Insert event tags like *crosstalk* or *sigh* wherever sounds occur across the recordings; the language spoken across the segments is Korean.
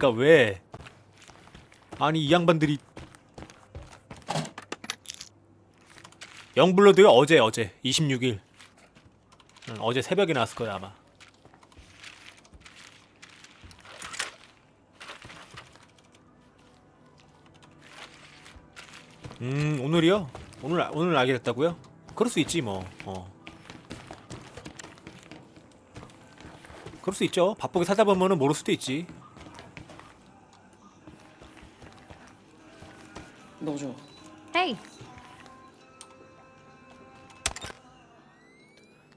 그러니까 왜? 아니 이 양반들이 영블러드가 어제 어제 26일 응, 어제 새벽에 나왔을 거야 아마 음 오늘이요? 오늘 아- 오늘 알게 됐다고요? 그럴 수 있지 뭐 어. 그럴 수 있죠 바쁘게 살다 보면은 모를 수도 있지 넣어줘. Hey,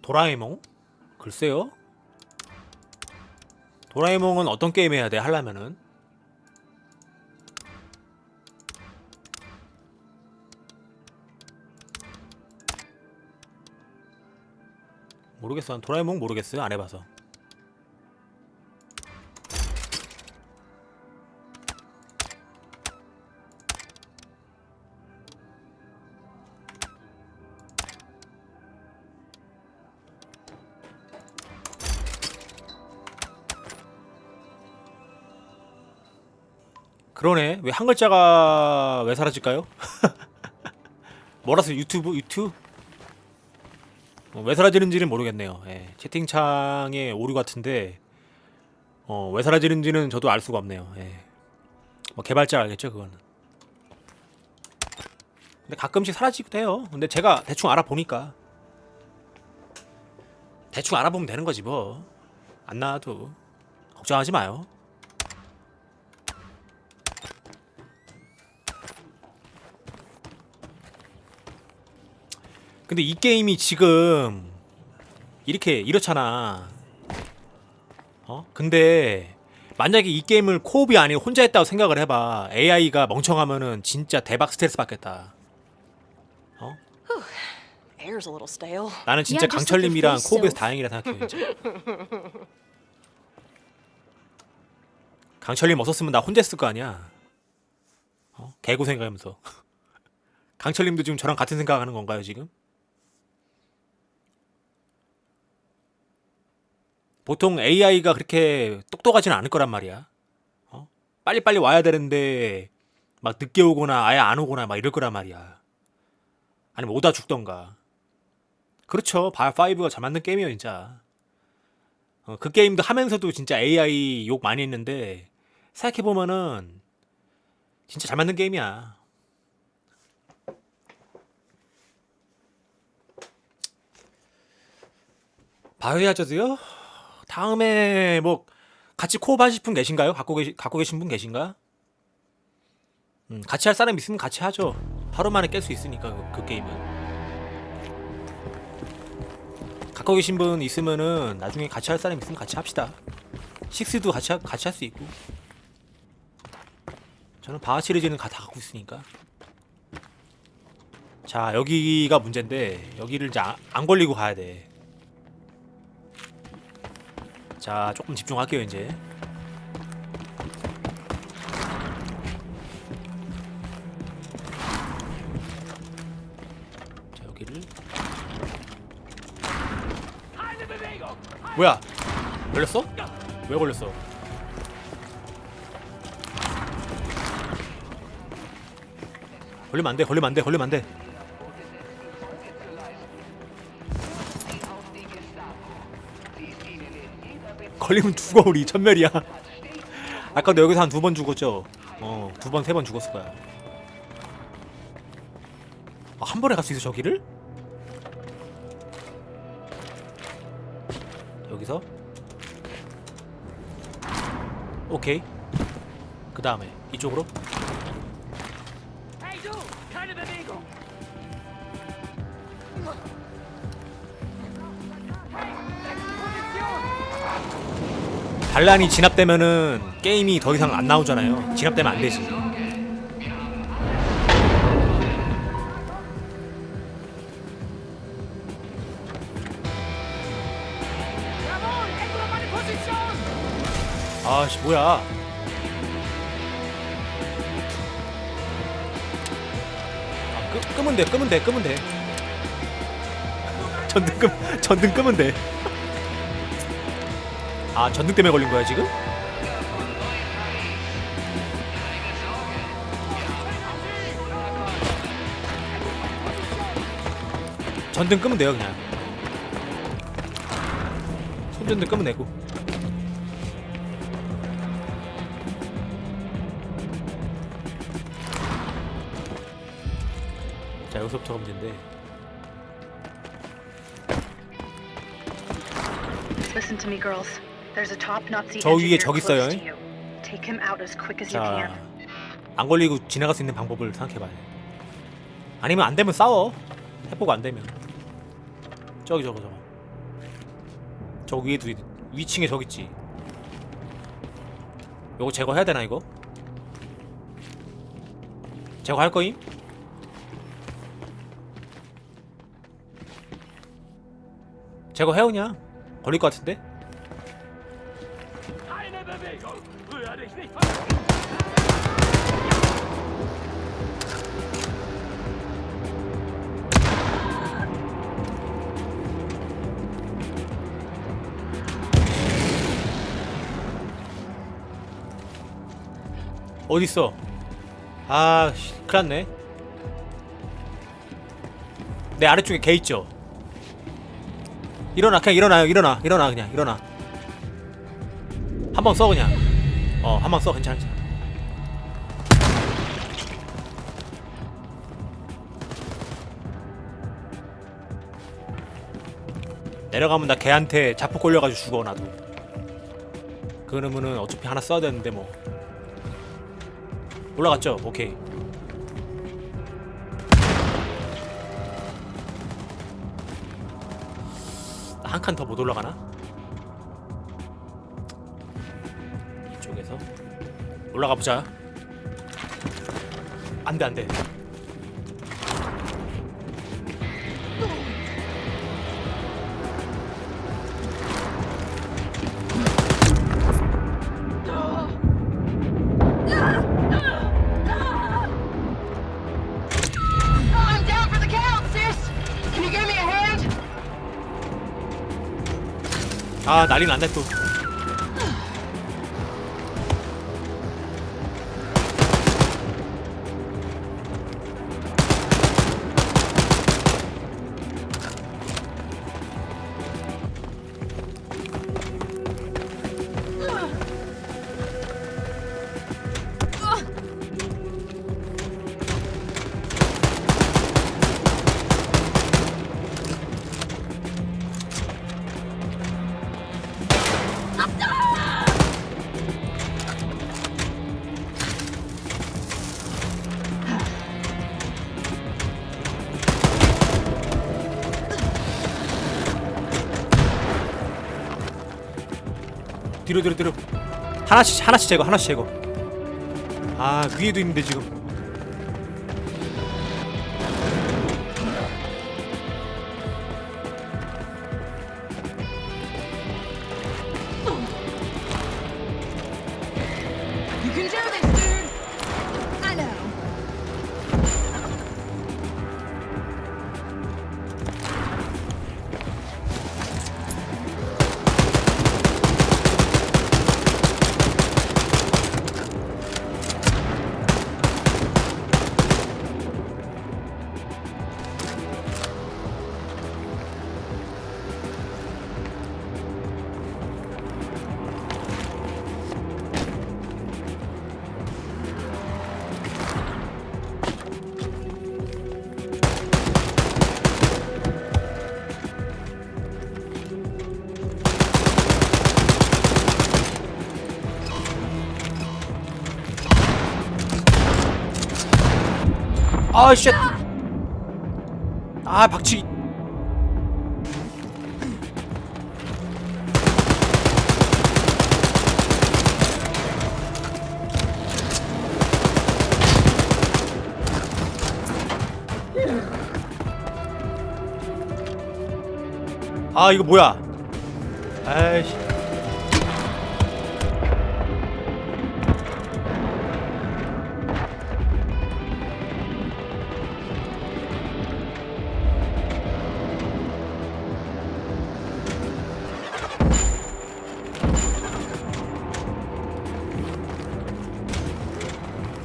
도라에몽? 글쎄요. 도라에몽은 어떤 게임 해야 돼? 하려면은 모르겠어. 난 도라에몽 모르겠어요. 안 해봐서. 그러네. 왜 한 글자가 왜 사라질까요? *laughs* 뭐라서 유튜브 유튜브 어, 왜 사라지는지는 모르겠네요. 예, 채팅창에 오류 같은데 어, 왜 사라지는지는 저도 알 수가 없네요. 예. 뭐 개발자 알겠죠 그거는. 근데 가끔씩 사라지기도 해요. 근데 제가 대충 알아보니까 대충 알아보면 되는 거지 뭐. 안 나와도 걱정하지 마요. 근데 이 게임이 지금 이렇게 이렇잖아. 어? 근데 만약에 이 게임을 코업이 아니고 혼자 했다고 생각을 해봐. AI가 멍청하면은 진짜 대박 스트레스 받겠다. Stale. 나는 진짜 강철님이랑 self. 다행이라 생각해요. 진짜. 강철님 없었으면 나 혼자 했을 거 아니야. 어? 개고생하면서. *laughs* 강철님도 지금 저랑 같은 생각하는 건가요 지금? 보통 AI가 그렇게 똑똑하지는 않을 거란 말이야. 어? 빨리빨리 와야 되는데 막 늦게 오거나 아예 안 오거나 막 이럴 거란 말이야. 아니면 오다 죽던가. 그렇죠. 발5가 잘 만든 게임이에요, 진짜. 어, 그 게임도 하면서도 진짜 AI 욕 많이 했는데 생각해보면은 진짜 잘 만든 게임이야. 바이오하자드요? 다음에 뭐 같이 코업 하실 분 계신가요? 갖고 계시 갖고 계신 분 계신가? 음, 같이 할 사람 있으면 같이 하죠. 하루 만에 깰 수 있으니까 그, 그 게임은. 갖고 계신 분 있으면은 나중에 같이 할 사람 있으면 같이 합시다. 식스도 같이 하, 같이 할 수 있고. 저는 바하 시리즈는 다 갖고 있으니까. 자 여기가 문제인데 여기를 이제 안, 안 걸리고 가야 돼. 자 조금 집중할게요 이제. 자 여기를 뭐야 걸렸어? 왜 걸렸어? 걸리면 안돼 걸리면 안돼 걸리면 안돼 걸리면 죽어 우리. 천멸이야. 아까도 여기서 한 두 번 죽었죠? 어 두 번 세 번 죽었을 거야. 아, 한 번에 갈 수 있어 저기를? 여기서? 오케이. 그 다음에 이쪽으로 반란이 진압되면은 게임이 더 이상 안 나오잖아요. 진압되면 안 되지. 아씨 뭐야? 아, 끄, 끄면 돼 끄면 돼 끄면 돼. 전등 끄 전등 끄면 돼 아 전등 때문에 걸린 거야 지금? 전등 끄면 돼요 그냥 손전등 끄면 되고 자 여기서부터 검진데 Listen to me, girls. There's a top Nazi 저 위에 적 있어요, to 잉? you. Take him out as quick as you 자 can. 안 걸리고 지나갈 수 있는 방법을 생각해봐요 아니면 안 되면 싸워 해보고 안 되면 저기 저거 저거 저 위에도 있- 위층에 저기 있지 요거 제거해야 되나 이거? 제거할 거임? 제거해 그냥 걸릴 것 같은데? 어딨어? 아, 씨, 큰일 났네. 내 아래쪽에 개 있죠? 일어나, 그냥 일어나요, 일어나, 일어나, 그냥, 일어나. 한방 써, 그냥. 어, 한방 써, 괜찮아, 괜찮아. 내려가면 나 걔한테 자폭 걸려가지고 죽어, 나도. 그러면은 어차피 하나 써야 되는데, 뭐. 올라갔죠? 오케이. 한 칸 더 못 올라가나? 올라가 보자. 안 돼 안돼. I'm down for the count, sis! Can you give me a hand? 아 난리 났네 또. 뒤로. 하나씩 하나씩 제거 하나씩 제거. 아 위에도 있는데 지금. 아 쉣. 아 박치기. 아 이거 뭐야? 아이씨.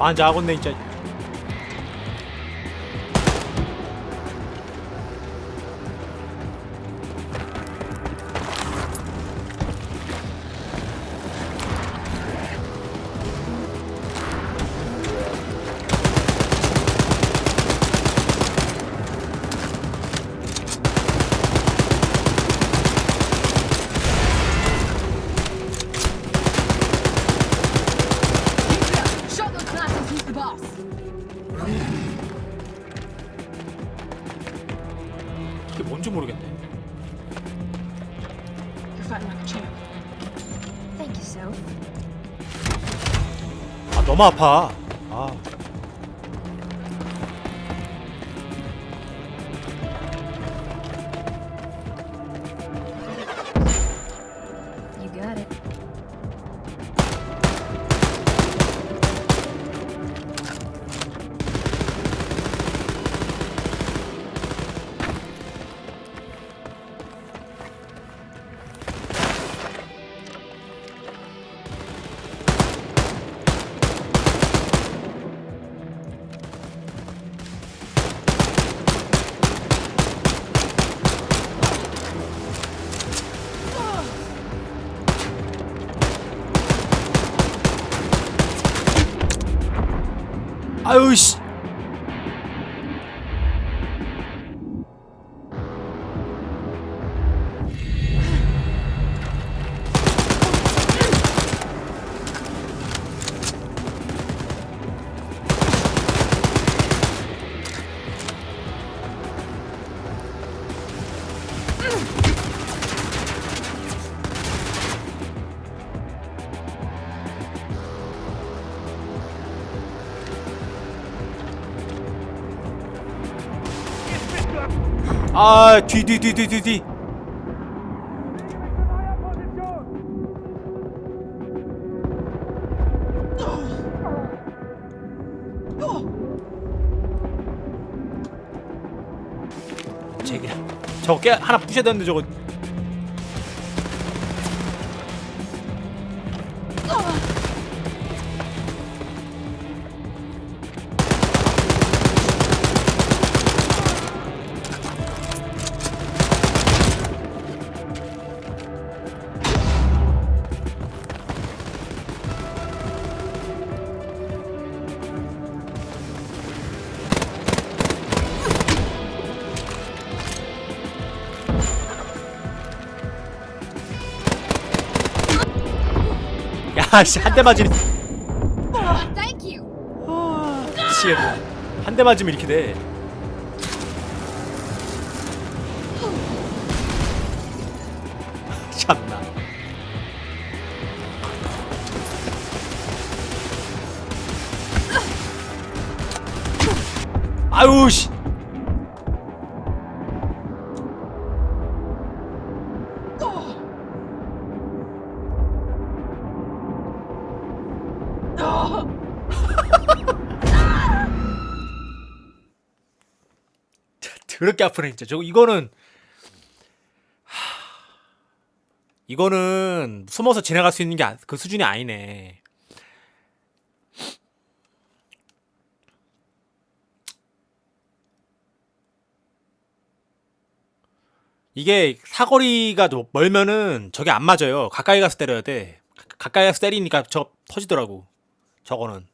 반자하겠네 진짜. 너무 아 아, 뒤, 뒤, 뒤, 뒤, 뒤, 뒤. 깨 하나 부셔야 되는데 저거 야, 씨, 한 대 맞으니 Thank you. 미치겠네. 한대 맞으면 이렇게 돼. *laughs* 참나. 아유 씨. 더럽게 아프네 진짜. 저거 이거는 하... 이거는 숨어서 지나갈 수 있는 게 그 수준이 아니네. 이게 사거리가 좀 멀면은 저게 안 맞아요. 가까이 가서 때려야 돼. 가- 가까이 가서 때리니까 저 터지더라고. 저거는.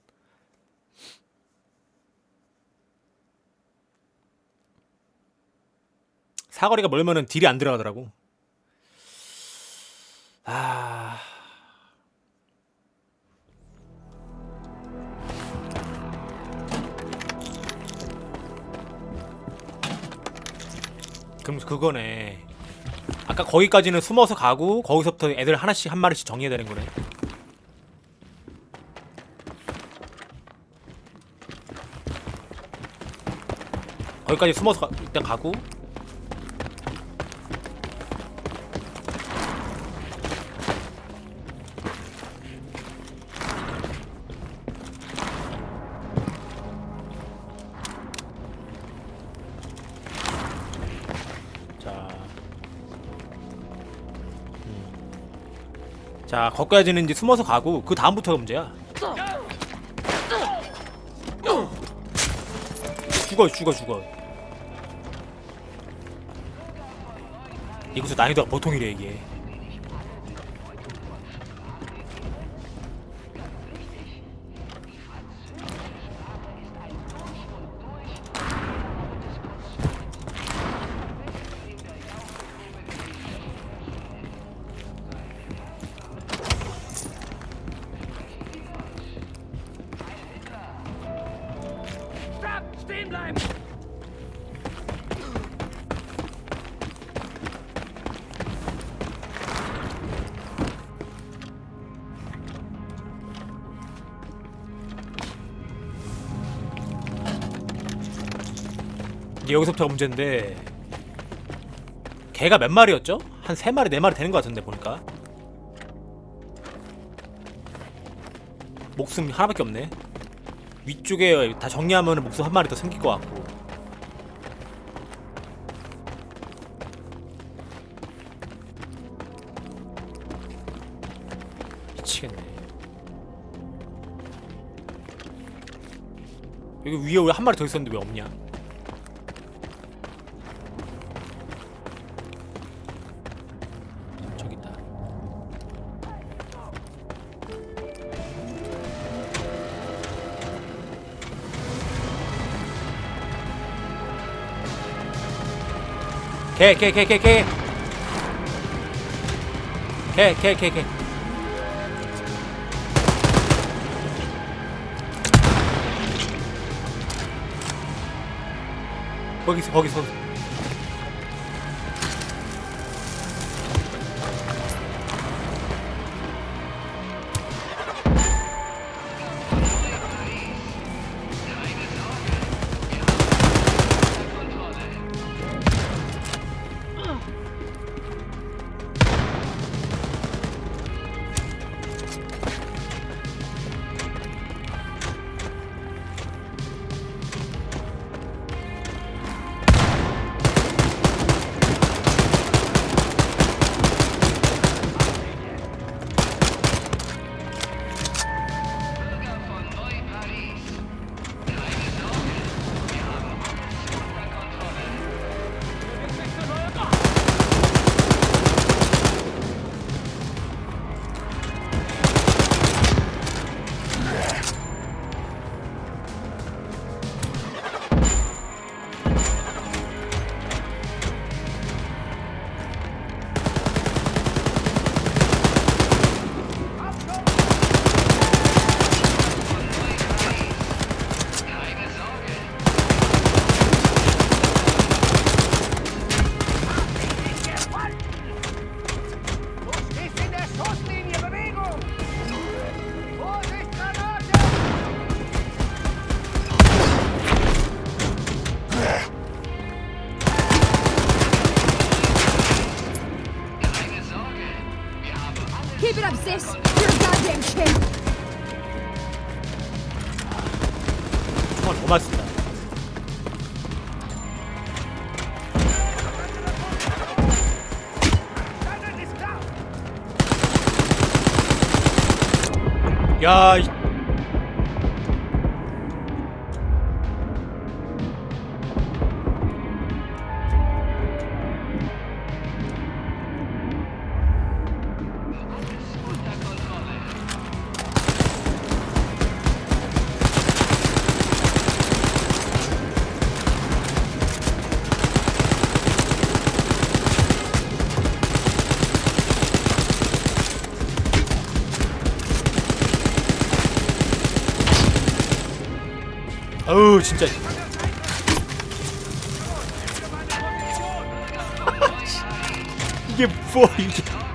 사거리가 멀면은 딜이 안 들어가더라고. 아. 그럼 그거네. 아까 거기까지는 숨어서 가고 거기서부터 애들 하나씩 한 마리씩 정리해야 되는 거네. 거기까지 숨어서 가, 일단 가고 자 거기까지는 이제 숨어서 가고 그 다음부터가 문제야. 죽어, 죽어, 죽어. 이것도 난이도가 보통이래 이게. 이게 여기서부터가 문제인데 개가 몇 마리였죠? 한 세 마리 네 마리 되는 것 같은데 보니까. 목숨 하나밖에 없네. 위쪽에 다 정리하면 목숨 한 마리 더 생길 것 같고. 미치겠네. 여기 위에 왜 한 마리 더 있었는데 왜 없냐 개, 개, 개, 개, 개. 개, 개, 개, 개. 거기서, 거기서, 거기서. 총알 더 맞습니다. 야,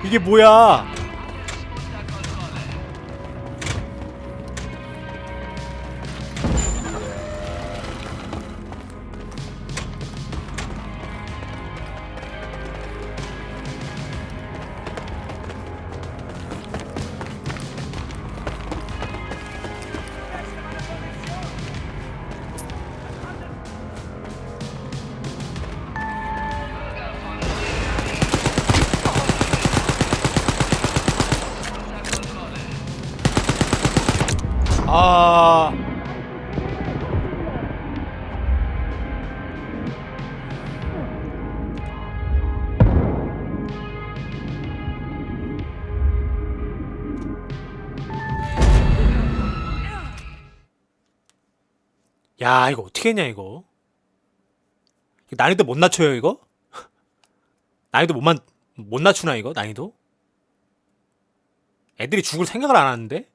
이게 뭐야 야, 이거 어떻게 했냐, 이거? 난이도 못 낮춰요, 이거? *laughs* 난이도 못, 만, 못 낮추나, 이거? 난이도? 애들이 죽을 생각을 안 하는데?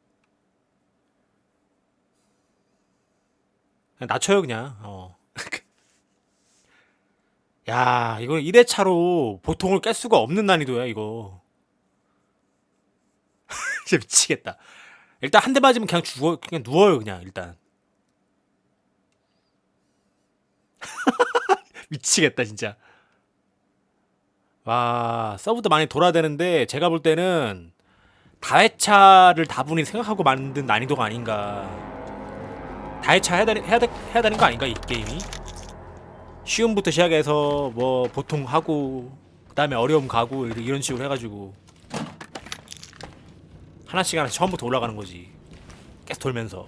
그냥 낮춰요, 그냥. 어. *laughs* 야, 이거 1회차로 보통을 깰 수가 없는 난이도야, 이거. *laughs* 진짜 미치겠다. 일단 한 대 맞으면 그냥 죽어, 그냥 누워요, 그냥, 일단. *laughs* 미치겠다 진짜. 와 서브도 많이 돌아야 되는데 제가 볼 때는 다회차를 다분히 생각하고 만든 난이도가 아닌가. 다회차 해야, 되, 해야, 되, 해야 되는 거 아닌가 이 게임이? 쉬움부터 시작해서 뭐 보통 하고 그 다음에 어려움 가고 이런 식으로 해가지고 하나씩 하나씩 처음부터 올라가는 거지. 계속 돌면서.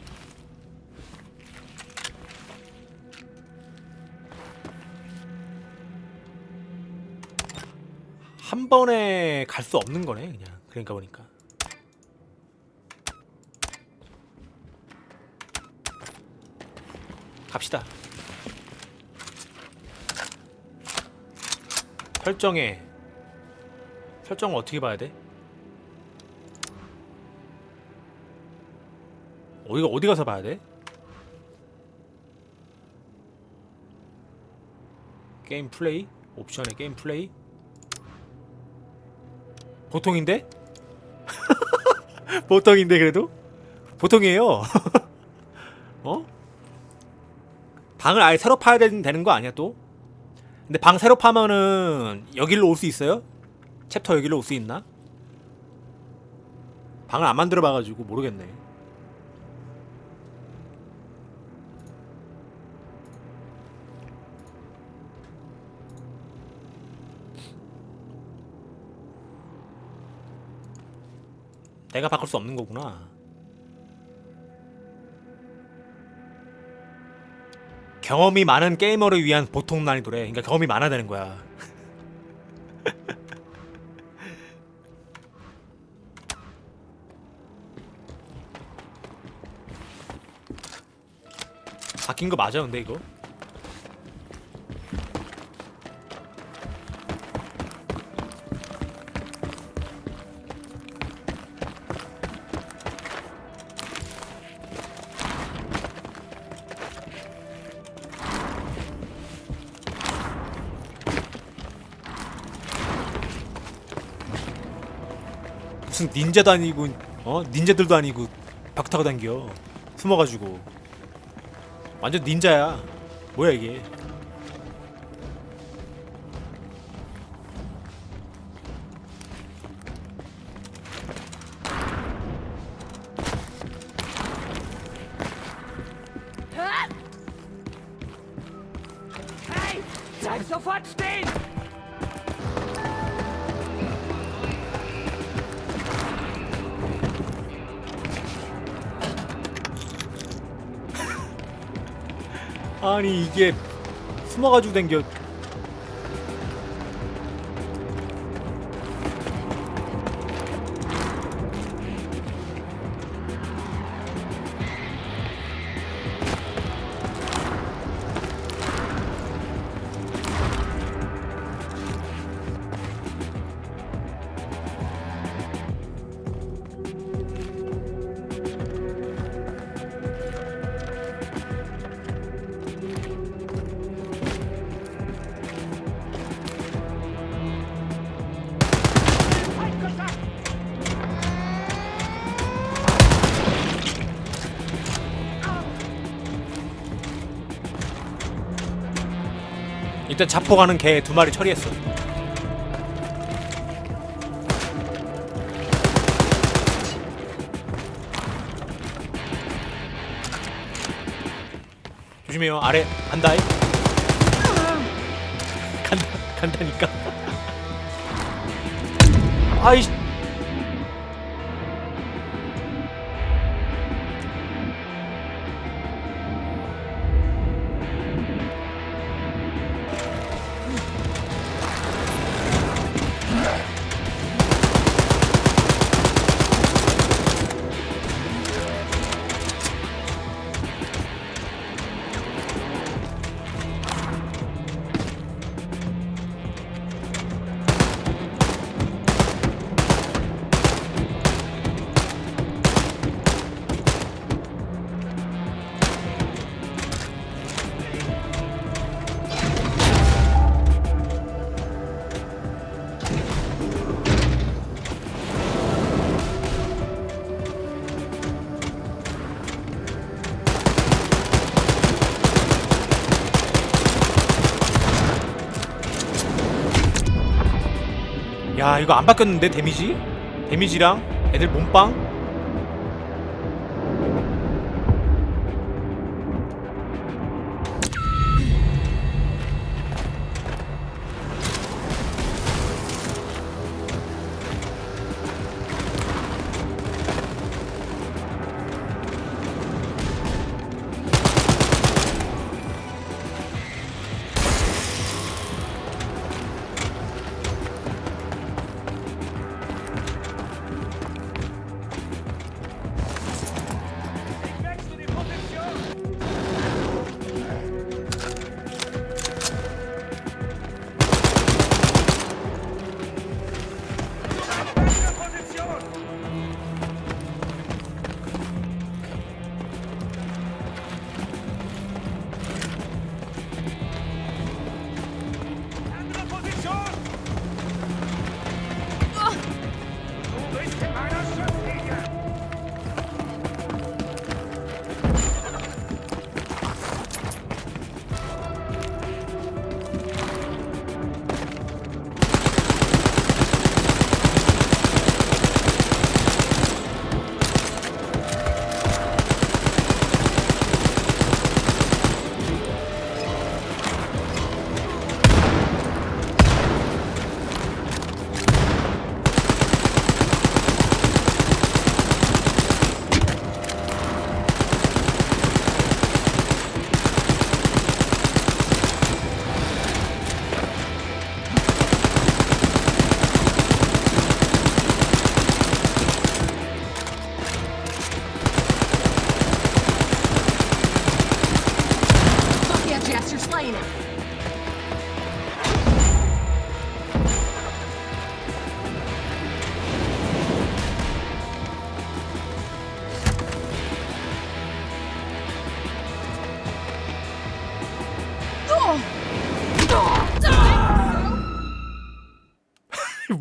한 번에 갈 수 없는 거네 그냥. 그러니까 보니까. 갑시다. 설정에 설정을 어떻게 봐야 돼? 어디가 어디 가서 봐야 돼? 게임 플레이? 옵션에 게임 플레이 보통인데? *laughs* 보통인데 그래도? 보통이에요. *laughs* 어? 방을 아예 새로 파야 되- 되는 거 아니야 또? 근데 방 새로 파면은 여기로 올 수 있어요? 챕터 여기로 올 수 있나? 방을 안 만들어 봐가지고 모르겠네. 내가 바꿀 수 없는 거구나. 경험이 많은 게이머를 위한 보통 난이도래. 그러니까 경험이 많아야 되는 거야. *laughs* 바뀐 거 맞아 근데 이거? 무슨 닌자도 아니고 어? 닌자들도 아니고 박 타고 당겨 숨어가지고. 완전 닌자야. 뭐야 이게 이게 숨어가지고 당겨 일단 자포 가는 개 두 마리 처리했어. 조심해요. 아래 간다이. 간다 간다니까. *laughs* 아이씨 야 이거 안 바뀌었는데 데미지? 데미지랑 애들 몸빵?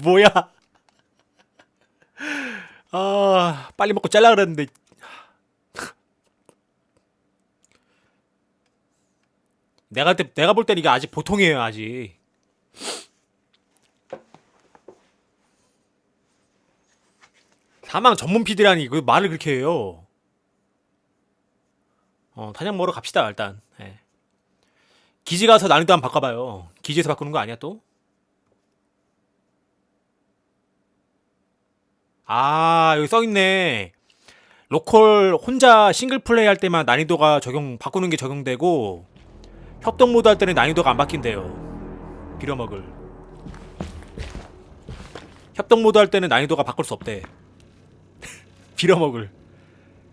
뭐야? 아 빨리 먹고 잘라 그랬는데 내가 때 내가 볼땐 이게 아직 보통이에요 아직. 사망 전문 PD라니 그 말을 그렇게 해요. 어 탄약 먹으러 갑시다 일단. 예. 기지 가서 난이도 한번 바꿔봐요. 기지에서 바꾸는 거 아니야 또? 아 여기 써있네. 로컬 혼자 싱글 플레이 할 때만 난이도가 적용 바꾸는 게 적용되고 협동 모드 할 때는 난이도가 안 바뀐대요. 빌어먹을. 협동 모드 할 때는 난이도가 바꿀 수 없대. *laughs* 빌어먹을.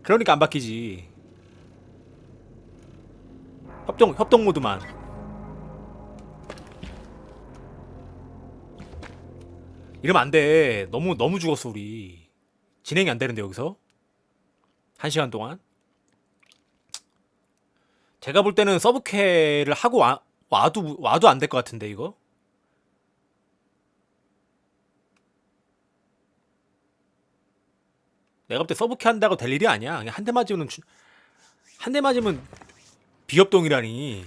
그러니까 안 바뀌지. 협동 협동 모드만 이러면 안 돼. 너무 너무 죽었어 우리. 진행이 안 되는데 여기서 한 시간 동안. 제가 볼 때는 서브캐를 하고 와, 와도 와도 안 될 것 같은데 이거. 내가 볼 때 서브캐 한다고 될 일이 아니야. 그냥 한 대 맞으면 한 대 맞으면 비협동이라니.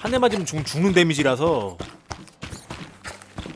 한 대 맞으면 죽, 죽는 데미지라서